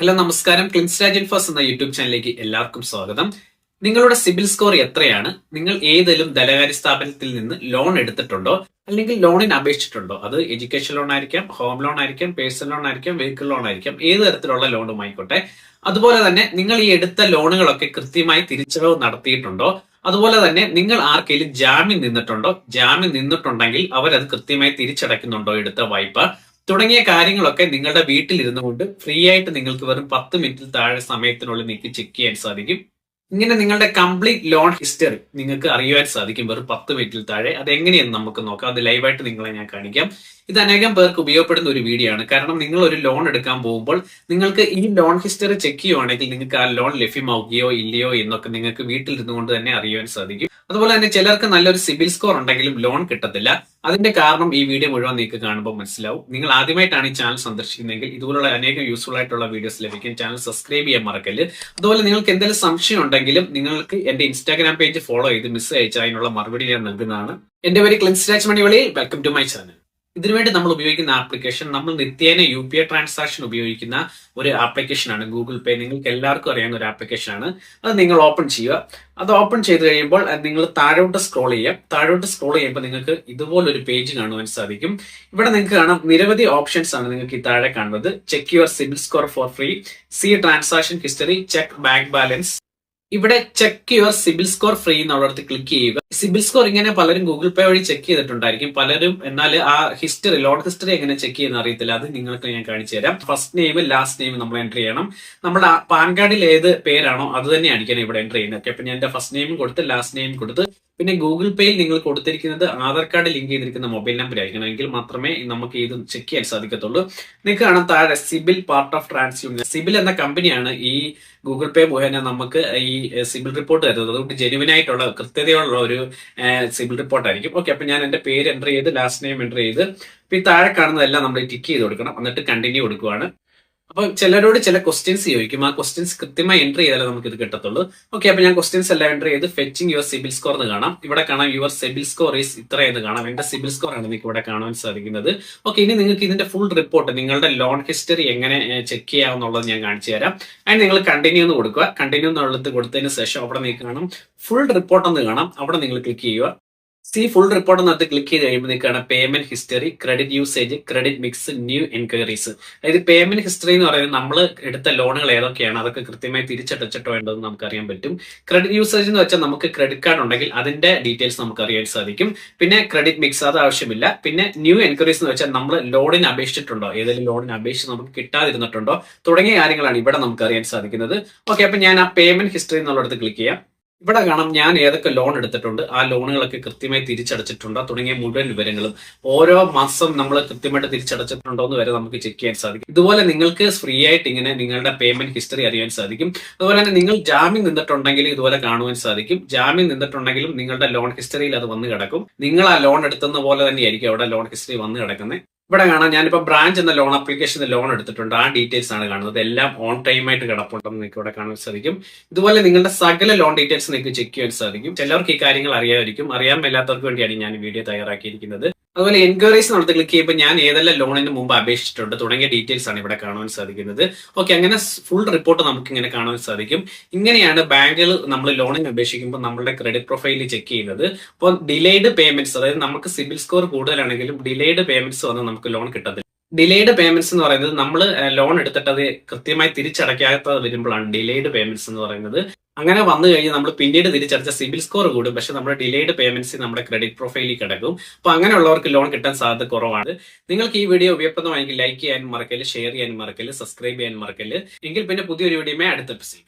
Hello നമസ്കാരം. Cleanse Raj ഇൻഫോസ് എന്ന YouTube ചാനലിലേക്ക് എല്ലാവർക്കും സ്വാഗതം. നിങ്ങളുടെ സിബിൽ സ്കോർ എത്രയാണ്? നിങ്ങൾ ഏതെങ്കിലും ധനകാര്യ സ്ഥാപനത്തിൽ നിന്ന് ലോൺ എടുത്തിട്ടുണ്ടോ? അല്ലെങ്കിൽ ലോണിന് അപേക്ഷിച്ചിട്ടുണ്ടോ? അത് എഡ്യൂക്കേഷൻ ലോൺ ആയിരിക്കാം ഹോം ലോൺ ആയിരിക്കാം പേഴ്സണൽ ലോൺ ആയിരിക്കാം വെഹിക്കിൾ ലോൺ ആയിരിക്കാം. ഏത് തരത്തിലുള്ള ലോണും ആയിക്കോട്ടെ. അതുപോലെ തന്നെ നിങ്ങൾ ഈ എടുത്ത ലോണുകളൊക്കെ കൃത്യമായി തിരിച്ചടവ് നടത്തിയിട്ടുണ്ടോ? അതുപോലെ തന്നെ നിങ്ങൾ ആർക്കെങ്കിലും ജാമ്യം നിന്നിട്ടുണ്ടോ? ജാമ്യം നിന്നിട്ടുണ്ടെങ്കിൽ അവരത് കൃത്യമായി തിരിച്ചടയ്ക്കുന്നുണ്ടോ? എടുത്ത വായ്പ. തുടങ്ങിയ കാര്യങ്ങളൊക്കെ നിങ്ങളുടെ വീട്ടിലിരുന്നു കൊണ്ട് ഫ്രീ ആയിട്ട് നിങ്ങൾക്ക് വെറും പത്ത് മിനിറ്റിൽ താഴെ സമയത്തിനുള്ളിൽ നിങ്ങൾക്ക് ചെക്ക് ചെയ്യാൻ സാധിക്കും. ഇങ്ങനെ നിങ്ങളുടെ കംപ്ലീറ്റ് ലോൺ ഹിസ്റ്ററി നിങ്ങൾക്ക് അറിയുവാൻ സാധിക്കും വെറും പത്ത് മിനിറ്റിൽ താഴെ. അത് എങ്ങനെയെന്ന് നമുക്ക് നോക്കാം. അത് ലൈവായിട്ട് നിങ്ങളെ ഞാൻ കാണിക്കാം. ഇത് അനേകം പേർക്ക് ഉപയോഗപ്പെടുന്ന ഒരു വീഡിയോ ആണ്. കാരണം നിങ്ങൾ ഒരു ലോൺ എടുക്കാൻ പോകുമ്പോൾ നിങ്ങൾക്ക് ഈ ലോൺ ഹിസ്റ്ററി ചെക്ക് ചെയ്യുവാണെങ്കിൽ നിങ്ങൾക്ക് ആ ലോൺ ലഭ്യമാവുകയോ ഇല്ലയോ എന്നൊക്കെ നിങ്ങൾക്ക് വീട്ടിലിരുന്നു കൊണ്ട് തന്നെ അറിയുവാൻ സാധിക്കും. അതുപോലെ തന്നെ ചിലർക്ക് നല്ലൊരു സിബിൽ സ്കോർ ഉണ്ടെങ്കിലും ലോൺ കിട്ടത്തില്ല. അതിന്റെ കാരണം ഈ വീഡിയോ മുഴുവൻ നിങ്ങൾക്ക് കാണുമ്പോൾ മനസ്സിലാവും. നിങ്ങൾ ആദ്യമായിട്ടാണ് ഈ ചാനൽ സന്ദർശിക്കുന്നതെങ്കിൽ ഇതുപോലുള്ള അനേകം യൂസ്ഫുൾ ആയിട്ടുള്ള വീഡിയോസ് ലഭിക്കും. ചാനൽ സബ്സ്ക്രൈബ് ചെയ്യാൻ മറക്കല്ല്. അതുപോലെ നിങ്ങൾക്ക് എന്തെങ്കിലും സംശയം ഉണ്ടെങ്കിലും നിങ്ങൾക്ക് എന്റെ ഇൻസ്റ്റാഗ്രാം പേജ് ഫോളോ ചെയ്ത് മിസ് അയച്ചാൽ അതിനുള്ള മറുപടി ഞാൻ നൽകുന്നതാണ്. എന്റെ പേര് cleanse Raj മണിവളി. Welcome to my channel ഇതിനുവേണ്ടി നമ്മൾ ഉപയോഗിക്കുന്ന ആപ്ലിക്കേഷൻ നമ്മൾ നിത്യേന യു പി ഐ ട്രാൻസാക്ഷൻ ഉപയോഗിക്കുന്ന ഒരു ആപ്ലിക്കേഷൻ ആണ്. ഗൂഗിൾ പേ നിങ്ങൾക്ക് എല്ലാവർക്കും അറിയാവുന്ന ഒരു ആപ്ലിക്കേഷൻ ആണ്. അത് നിങ്ങൾ ഓപ്പൺ ചെയ്യുക. അത് ഓപ്പൺ ചെയ്ത് കഴിയുമ്പോൾ നിങ്ങൾ താഴോട്ട് സ്ക്രോൾ ചെയ്യുക. താഴോട്ട് സ്ക്രോൾ ചെയ്യുമ്പോൾ നിങ്ങൾക്ക് ഇതുപോലൊരു പേജ് കാണുവാൻ സാധിക്കും. ഇവിടെ നിങ്ങൾക്ക് കാണാം നിരവധി ഓപ്ഷൻസ് ആണ് നിങ്ങൾക്ക് ഈ താഴെ കാണുന്നത്. Check your CIBIL score for free see transaction history check bank balance ഇവിടെ check your CIBIL score free എന്നുള്ളിടത്ത് ക്ലിക്ക് ചെയ്യുക. സിബിൽ സ്കോർ ഇങ്ങനെ പലരും ഗൂഗിൾ പേ വഴി ചെക്ക് ചെയ്തിട്ടുണ്ടായിരിക്കും. പലരും എന്നാൽ ആ ഹിസ്റ്ററി ലോഡ് ഹിസ്റ്ററി എങ്ങനെ ചെക്ക് ചെയ്യുന്ന അറിയത്തില്ല. അത് നിങ്ങൾക്ക് ഞാൻ കാണിച്ചു തരാം. ഫസ്റ്റ് നെയിം ലാസ്റ്റ് നെയിം നമ്മൾ എൻട്രി ചെയ്യണം. നമ്മുടെ പാൻ കാർഡിൽ ഏത് പേരാണോ അത് തന്നെ അടിക്കണം ഇവിടെ എൻട്രി ചെയ്യുന്നത്. ഓക്കെ അപ്പൊ ഞാൻ എന്റെ ഫസ്റ്റ് നെയിം കൊടുത്ത് ലാസ്റ്റ് നെയിം കൊടുത്ത്. പിന്നെ ഗൂഗിൾ പേയിൽ നിങ്ങൾ കൊടുത്തിരിക്കുന്നത് ആധാർ കാർഡ് ലിങ്ക് ചെയ്തിരിക്കുന്ന മൊബൈൽ നമ്പർ ആയിരിക്കണം. എങ്കിൽ മാത്രമേ നമുക്ക് ഇത് ചെക്ക് ചെയ്യാൻ സാധിക്കത്തുള്ളൂ. നിങ്ങൾക്ക് കാണാൻ താഴെ CIBIL part of TransUnion CIBIL എന്ന കമ്പനിയാണ് ഈ ഗൂഗിൾ പേ മുഖേന നമുക്ക് ഈ സിബിൽ റിപ്പോർട്ട് തരുന്നത്. അതുകൊണ്ട് ജെനുവിൻ ആയിട്ടുള്ള കൃത്യതയുള്ള ഒരു സിബിൽ റിപ്പോർട്ട് ആയിരിക്കും. ഓക്കെ അപ്പൊ ഞാൻ എന്റെ പേര് എന്റർ ചെയ്ത് ലാസ്റ്റ് നെയിം എന്റർ ചെയ്ത് ഇപ്പൊ ഈ താഴെ കാണുന്നതെല്ലാം നമ്മൾ ടിക്ക് ചെയ്ത് കൊടുക്കണം. എന്നിട്ട് കണ്ടിന്യൂ കൊടുക്കുവാണ്. അപ്പൊ ചിലരോട് ചില ക്വസ്റ്റ്യൻസ് ചോദിക്കും. ആ ക്വസ്റ്റ്യൻസ് കൃത്യമായി എന്റർ ചെയ്താലേ നമുക്ക് ഇത് കിട്ടത്തുള്ളൂ. ഓക്കെ അപ്പൊ ഞാൻ ക്വസ്റ്റ്യൻസ് എല്ലാം എന്റർ ചെയ്ത് ഫെച്ചിങ് യുവർ സിബിൽ സ്കോർ എന്ന് കാണാം. ഇവിടെ കാണാം യുവർ സിബിൽ സ്കോർ ഈസ് ഇത്ര എന്ന് കാണാം. എന്റെ സിബിൽ സ്കോർ ആണ് നിങ്ങൾക്ക് ഇവിടെ കാണാൻ സാധിക്കുന്നത്. ഓക്കെ ഇനി നിങ്ങൾക്ക് ഇതിന്റെ ഫുൾ റിപ്പോർട്ട് നിങ്ങളുടെ ലോൺ ഹിസ്റ്ററി എങ്ങനെ ചെക്ക് ചെയ്യാമെന്നുള്ളത് ഞാൻ കാണിച്ചു തരാം. അതിന് നിങ്ങൾ കണ്ടിന്യൂ എന്ന് കൊടുക്കുക. കണ്ടിന്യൂ എന്നുള്ളത് കൊടുത്തതിന് ശേഷം അവിടെ നിങ്ങൾക്ക് കാണാം. ഫുൾ റിപ്പോർട്ട് എന്ന് കാണാം. അവിടെ നിങ്ങൾ ക്ലിക്ക് ചെയ്യുക. സി ഫുൾ റിപ്പോർട്ട് എന്നകത്ത് ക്ലിക്ക് ചെയ്ത് കഴിയുമ്പോൾ നിൽക്കുകയാണ് payment history credit usage credit mix new enquiries അതായത് പേയ്മെന്റ് ഹിസ്റ്ററി എന്ന് പറയുന്നത് നമ്മൾ എടുത്ത ലോണുകൾ ഏതൊക്കെയാണ്? അതൊക്കെ കൃത്യമായി തിരിച്ചടച്ചിട്ടോ നമുക്ക് അറിയാൻ പറ്റും. ക്രെഡിറ്റ് യൂസേജ് എന്ന് വെച്ചാൽ നമുക്ക് ക്രെഡിറ്റ് കാർഡ് ഉണ്ടെങ്കിൽ അതിന്റെ ഡീറ്റെയിൽസ് നമുക്ക് അറിയാൻ സാധിക്കും. പിന്നെ ക്രെഡിറ്റ് മിക്സ് അത് ആവശ്യമില്ല. പിന്നെ ന്യൂ എൻക്വയറീസ് എന്ന് വെച്ചാൽ നമ്മൾ ലോണിന് അപേക്ഷിച്ചിട്ടുണ്ടോ? ഏതെങ്കിലും ലോണിന് അപേക്ഷിച്ച് നമുക്ക് കിട്ടാതിരുന്നിട്ടുണ്ടോ? തുടങ്ങിയ കാര്യങ്ങളാണ് ഇവിടെ നമുക്ക് അറിയാൻ സാധിക്കുന്നത്. ഓക്കെ അപ്പൊ ഞാൻ ആ പേയ്മെന്റ് ഹിസ്റ്ററി എന്നുള്ളടത്ത് ക്ലിക്ക് ചെയ്യാം. ഇവിടെ കാണാം ഞാൻ ഏതൊക്കെ ലോൺ എടുത്തിട്ടുണ്ട്. ആ ലോണുകളൊക്കെ കൃത്യമായി തിരിച്ചടച്ചിട്ടുണ്ടോ? തുടങ്ങിയ മുഴുവൻ വിവരങ്ങളും ഓരോ മാസം നമ്മൾ കൃത്യമായിട്ട് തിരിച്ചടച്ചിട്ടുണ്ടോ എന്ന് വരെ നമുക്ക് ചെക്ക് ചെയ്യാൻ സാധിക്കും. ഇതുപോലെ നിങ്ങൾക്ക് ഫ്രീ ആയിട്ട് ഇങ്ങനെ നിങ്ങളുടെ പേയ്മെന്റ് ഹിസ്റ്ററി അറിയാൻ സാധിക്കും. അതുപോലെ തന്നെ നിങ്ങൾ ജാമ്യം നിന്നിട്ടുണ്ടെങ്കിൽ ഇതുപോലെ കാണുവാൻ സാധിക്കും. ജാമ്യം നിന്നിട്ടുണ്ടെങ്കിലും നിങ്ങളുടെ ലോൺ ഹിസ്റ്ററിയിൽ അത് വന്ന് കിടക്കും. നിങ്ങൾ ആ ലോൺ എടുത്തുന്ന പോലെ തന്നെയായിരിക്കും അവിടെ ലോൺ ഹിസ്റ്ററി വന്ന് കിടക്കുന്നത് ഇവിടെ കാണാം ഞാനിപ്പോൾ ബ്രാഞ്ച് എന്ന ലോൺ ആപ്ലിക്കേഷൻ ലോൺ എടുത്തിട്ടുണ്ട്. ആ ഡീറ്റെയിൽസ് ആണ് കാണുന്നത്. എല്ലാം ഓൺ ടൈം ആയിട്ട് കിടപ്പുണ്ടെന്ന് നിങ്ങൾക്ക് ഇവിടെ കാണാൻ സാധിക്കും. ഇതുപോലെ നിങ്ങളുടെ സകല ലോൺ ഡീറ്റെയിൽസ് നിങ്ങൾക്ക് ചെക്ക് ചെയ്യാൻ സാധിക്കും. ചിലർക്ക് ഈ കാര്യങ്ങൾ അറിയാമായിരിക്കും അറിയാൻ മേലാത്തവർക്ക് വേണ്ടിയാണ് ഞാൻ വീഡിയോ തയ്യാറാക്കിയിരിക്കുന്നത്. അതുപോലെ എൻക്വയറീസ് നടത്തി ക്ലിക്ക് ചെയ്യുമ്പോൾ ഞാൻ ഏതെല്ലാം ലോണിന് മുമ്പ് അപേക്ഷിച്ചിട്ടുണ്ട്. തുടങ്ങിയ ഡീറ്റെയിൽസ് ആണ് ഇവിടെ കാണുവാൻ സാധിക്കുന്നത്. ഓക്കെ അങ്ങനെ ഫുൾ റിപ്പോർട്ട് നമുക്ക് ഇങ്ങനെ കാണുവാൻ സാധിക്കും. ഇങ്ങനെയാണ് ബാങ്കുകൾ നമ്മൾ ലോണിന് അപേക്ഷിക്കുമ്പോൾ നമ്മുടെ ക്രെഡിറ്റ് പ്രൊഫൈൽ ചെക്ക് ചെയ്യുന്നത്. അപ്പോൾ ഡിലേഡ് പേയ്മെന്റ്സ് അതായത് നമുക്ക് സിബിൽ സ്കോർ കൂടുതലാണെങ്കിലും ഡിലേഡ് പേയ്മെന്റ്സ് വന്ന് നമുക്ക് ലോൺ കിട്ടത്തില്ല. ഡിലേഡ് പേയ്മെന്റ്സ് എന്ന് പറയുന്നത് നമ്മൾ ലോൺ എടുത്തിട്ട് അത് കൃത്യമായി തിരിച്ചടയ്ക്കാത്ത വരുമ്പോഴാണ് ഡിലേഡ് പേയ്മെന്റ്സ് എന്ന് പറയുന്നത്. അങ്ങനെ വന്നു കഴിഞ്ഞാൽ നമ്മൾ പിന്നീട് തിരിച്ചടച്ച സിബിൽ സ്കോർ കൂടും. പക്ഷെ നമ്മുടെ ഡിലേഡ് പേയ്മെന്റ്സ് നമ്മുടെ ക്രെഡിറ്റ് പ്രൊഫൈലിൽ കിടക്കും. അപ്പൊ അങ്ങനെയുള്ളവർക്ക് ലോൺ കിട്ടാൻ സാധ്യത കുറവാണ്. നിങ്ങൾക്ക് ഈ വീഡിയോ ഉപയോഗപ്രദമായെങ്കിൽ ലൈക്ക് ചെയ്യാൻ മറക്കൽ ഷെയർ ചെയ്യാൻ മറക്കൽ സബ്സ്ക്രൈബ് ചെയ്യാൻ മറക്കൽ എങ്കിൽ പിന്നെ പുതിയൊരു വീഡിയോമേ അടുത്ത എപ്പിസോഡ്